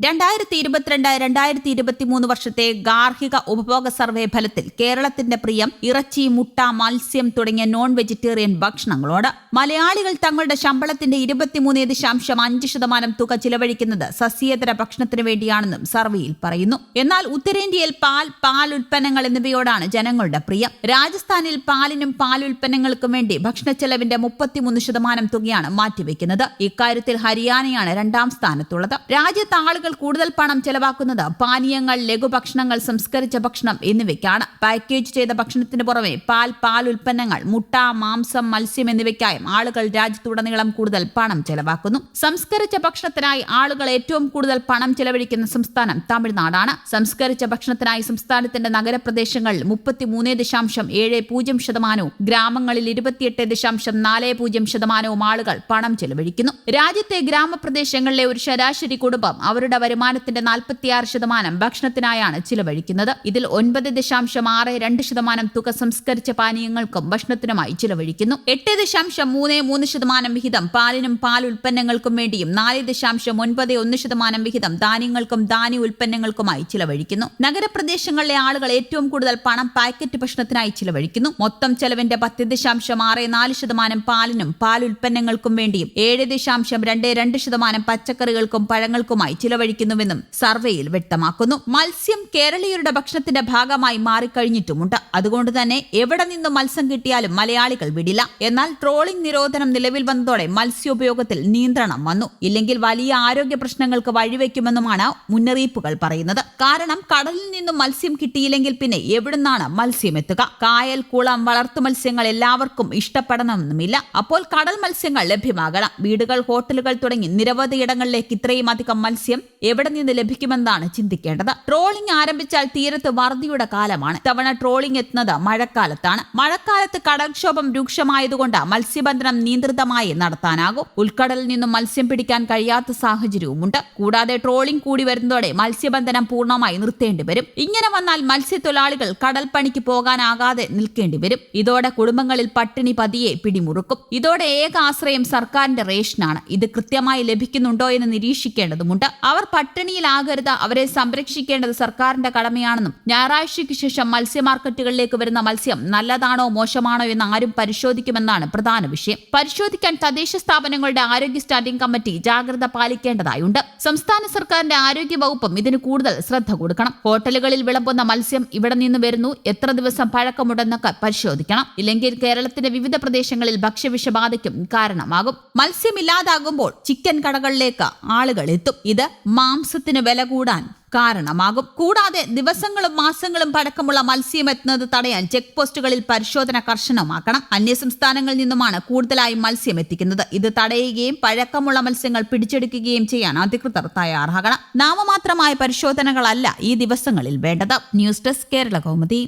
രണ്ടായിരത്തി ഇരുപത്തിരണ്ട് രണ്ടായിരത്തി ഇരുപത്തി മൂന്ന് വർഷത്തെ ഗാർഹിക ഉപഭോഗ സർവേ ഫലത്തിൽ കേരളത്തിന്റെ പ്രിയം ഇറച്ചി മുട്ട മത്സ്യം തുടങ്ങിയ നോൺ വെജിറ്റേറിയൻ ഭക്ഷണങ്ങളോട്. മലയാളികൾ തങ്ങളുടെ ശമ്പളത്തിന്റെ ഇരുപത്തിമൂന്ന് ദശാംശം അഞ്ച് ശതമാനം തുക ചിലവഴിക്കുന്നത് സസ്യേതര ഭക്ഷണത്തിന് വേണ്ടിയാണെന്നും സർവേയിൽ പറയുന്നു. എന്നാൽ ഉത്തരേന്ത്യയിൽ പാൽ പാൽ ഉൽപ്പന്നങ്ങൾ എന്നിവയോടാണ് ജനങ്ങളുടെ പ്രിയം. രാജസ്ഥാനിൽ പാലിനും പാൽ ഉൽപ്പന്നങ്ങൾക്കും വേണ്ടി ഭക്ഷണ ഭക്ഷണച്ചെലവിന്റെ മുപ്പത്തിമൂന്ന് ശതമാനം തുകയാണ് മാറ്റിവെക്കുന്നത്. ഇക്കാര്യത്തിൽ ഹരിയാനയാണ് രണ്ടാം സ്ഥാനത്തുള്ളത്. രാജ്യത്ത് ആളുകൾ കൂടുതൽ പണം ചെലവാക്കുന്നത് പാനീയങ്ങൾ ലഘുഭക്ഷണങ്ങൾ സംസ്കരിച്ച ഭക്ഷണം എന്നിവയ്ക്കാണ്. പാക്കേജ് ചെയ്ത ഭക്ഷണത്തിന് പുറമെ പാൽ പാൽ ഉൽപ്പന്നങ്ങൾ മുട്ട മാംസം മത്സ്യം എന്നിവയ്ക്കായും ആളുകൾ രാജ്യത്തുടനീളം കൂടുതൽ പണം ചെലവാക്കുന്നു. സംസ്കരിച്ച ഭക്ഷണത്തിനായി ആളുകൾ ഏറ്റവും കൂടുതൽ പണം ചെലവഴിക്കുന്ന സംസ്ഥാനം തമിഴ്നാടാണ്. സംസ്കരിച്ച ഭക്ഷണത്തിനായി സംസ്ഥാനത്തിന്റെ നഗരപ്രദേശങ്ങളിൽ മുപ്പത്തിമൂന്ന് ദശാംശം ഏഴ് പൂജ്യം ശതമാനവും ഗ്രാമങ്ങളിൽ ഇരുപത്തിയെട്ട് ദശാംശം നാല് പൂജ്യം ശതമാനവും ആളുകൾ പണം ചെലവഴിക്കുന്നു. രാജ്യത്തെ ഗ്രാമപ്രദേശങ്ങളിലെ ഒരു ശരാശരി കുടുംബം അവരുടെ വരുമാനത്തിന്റെ നാൽപ്പത്തിയാറ് ശതമാനം ഭക്ഷണത്തിനായാണ് ചിലവഴിക്കുന്നത്. ഇതിൽ ഒൻപത് ദശാംശം ആറ് രണ്ട് ശതമാനം തുക സംസ്കരിച്ച പാനീയങ്ങൾക്കും ഭക്ഷണത്തിനുമായി ചിലവഴിക്കുന്നു. എട്ട് ദശാംശം മൂന്ന് മൂന്ന് ശതമാനം വിഹിതം പാലിനും പാൽ ഉൽപ്പന്നങ്ങൾക്കും വേണ്ടിയും നാല് ദശാംശം ഒൻപത് ഒന്ന് ശതമാനം വിഹിതം ധാന്യങ്ങൾക്കും ധാന്യ ഉൽപ്പന്നങ്ങൾക്കുമായി ചിലവഴിക്കുന്നു. നഗരപ്രദേശങ്ങളിലെ ആളുകൾ ഏറ്റവും കൂടുതൽ പണം പാക്കറ്റ് ഭക്ഷണത്തിനായി ചിലവഴിക്കുന്നു. മൊത്തം ചെലവിന്റെ പത്ത് ദശാംശം ആറ് നാല് ശതമാനം പാലിനും പാൽ ഉൽപ്പന്നങ്ങൾക്കും വേണ്ടിയും ഏഴ് ദശാംശം രണ്ട് രണ്ട് ശതമാനം പച്ചക്കറികൾക്കും പഴങ്ങൾക്കുമായി ചിലവഴിക്കുന്നുവെന്നും സർവേയിൽ വ്യക്തമാക്കുന്നു. മത്സ്യം കേരളീയരുടെ ഭക്ഷണത്തിന്റെ ഭാഗമായി മാറിക്കഴിഞ്ഞിട്ടുമുണ്ട്. അതുകൊണ്ട് തന്നെ എവിടെ നിന്നും മത്സ്യം കിട്ടിയാലും മലയാളികൾ വിടില്ല. എന്നാൽ ട്രോളിംഗ് നിരോധനം നിലവിൽ വന്നതോടെ മത്സ്യോപയോഗത്തിൽ നിയന്ത്രണം വന്നു. ഇല്ലെങ്കിൽ വലിയ ആരോഗ്യ പ്രശ്നങ്ങൾക്ക് വഴിവെക്കുമെന്നുമാണ് മുന്നറിയിപ്പുകൾ പറയുന്നത്. കാരണം കടലിൽ നിന്നും മത്സ്യം കിട്ടിയില്ലെങ്കിൽ പിന്നെ എവിടുന്നാണ് മത്സ്യം എത്തുക? കായൽ കുളം വളർത്തു മത്സ്യങ്ങൾ എല്ലാവർക്കും ഇഷ്ടപ്പെടണമെന്നുമില്ല. അപ്പോൾ കടൽ മത്സ്യങ്ങൾ ലഭ്യമാകണം. വീടുകൾ ഹോട്ടലുകൾ തുടങ്ങി നിരവധി ഇടങ്ങളിലേക്ക് ഇത്രയും അധികം മത്സ്യം എവിടെ നിന്ന് ലഭിക്കുമെന്നാണ് ചിന്തിക്കേണ്ടത്. ട്രോളിംഗ് ആരംഭിച്ചാൽ തീരത്ത് വറുതിയുടെ കാലമാണ്. തവണ ട്രോളിംഗ് എത്തുന്നത് മഴക്കാലത്താണ്. മഴക്കാലത്ത് കടൽക്ഷോഭം രൂക്ഷമായതുകൊണ്ട് മത്സ്യബന്ധനം നിയന്ത്രിതമായി നടത്താനാകും. ഉൾക്കടലിൽ നിന്നും മത്സ്യം പിടിക്കാൻ കഴിയാത്ത സാഹചര്യവുമുണ്ട്. കൂടാതെ ട്രോളിംഗ് കൂടി വരുന്നതോടെ മത്സ്യബന്ധനം പൂർണമായി നിർത്തേണ്ടി വരും. ഇങ്ങനെ വന്നാൽ മത്സ്യത്തൊഴിലാളികൾ കടൽപ്പണിക്ക് പോകാനാകാതെ നിൽക്കേണ്ടി വരും. ഇതോടെ കുടുംബങ്ങളിൽ പട്ടിണി പതിയെ പിടിമുറുക്കും. ഇതോടെ ഏക ആശ്രയം സർക്കാരിന്റെ റേഷനാണ്. ഇത് കൃത്യമായി ലഭിക്കുന്നുണ്ടോ എന്ന് നിരീക്ഷിക്കേണ്ടതുണ്ട് അവർ പട്ടിണിയിലാകരുത്. അവരെ സംരക്ഷിക്കേണ്ടത് സർക്കാരിന്റെ കടമയാണെന്നും ഞായറാഴ്ചയ്ക്ക് ശേഷം മത്സ്യ മാർക്കറ്റുകളിലേക്ക് വരുന്ന മത്സ്യം നല്ലതാണോ മോശമാണോ എന്ന് ആരും പരിശോധിക്കുമെന്നാണ് പ്രധാന വിഷയം. പരിശോധിക്കാൻ തദ്ദേശ സ്ഥാപനങ്ങളുടെ ആരോഗ്യ സ്റ്റാൻഡിംഗ് കമ്മിറ്റി ജാഗ്രത പാലിക്കേണ്ടതായുണ്ട്. സംസ്ഥാന സർക്കാരിന്റെ ആരോഗ്യ വകുപ്പും ഇതിന് കൂടുതൽ ശ്രദ്ധ കൊടുക്കണം. ഹോട്ടലുകളിൽ വിളമ്പുന്ന മത്സ്യം ഇവിടെ നിന്ന് വരുന്നു. എത്ര ദിവസം പഴക്കമുണ്ടെന്നൊക്കെ പരിശോധിക്കണം. ഇല്ലെങ്കിൽ കേരളത്തിന്റെ വിവിധ പ്രദേശങ്ങളിൽ ഭക്ഷ്യവിഷബാധയ്ക്കും കാരണമാകും. മത്സ്യമില്ലാതാകുമ്പോൾ ചിക്കൻ കടകളിലേക്ക് ആളുകൾ എത്തും. ഇത് മാംസത്തിന് വില കൂടാൻ കാരണമാകും. കൂടാതെ ദിവസങ്ങളും മാസങ്ങളും പഴക്കമുള്ള മത്സ്യം എത്തുന്നത് തടയാൻ ചെക്ക് പോസ്റ്റുകളിൽ പരിശോധന കർശനമാക്കണം. അന്യസംസ്ഥാനങ്ങളിൽ നിന്നുമാണ് കൂടുതലായി മത്സ്യം എത്തിക്കുന്നത്. ഇത് തടയുകയും പഴക്കമുള്ള മത്സ്യങ്ങൾ പിടിച്ചെടുക്കുകയും ചെയ്യാൻ അധികൃതർ തയ്യാറാകണം. നാമമാത്രമായ പരിശോധനകളല്ല ഈ ദിവസങ്ങളിൽ വേണ്ടത്. News desk Kerala Kaumudi.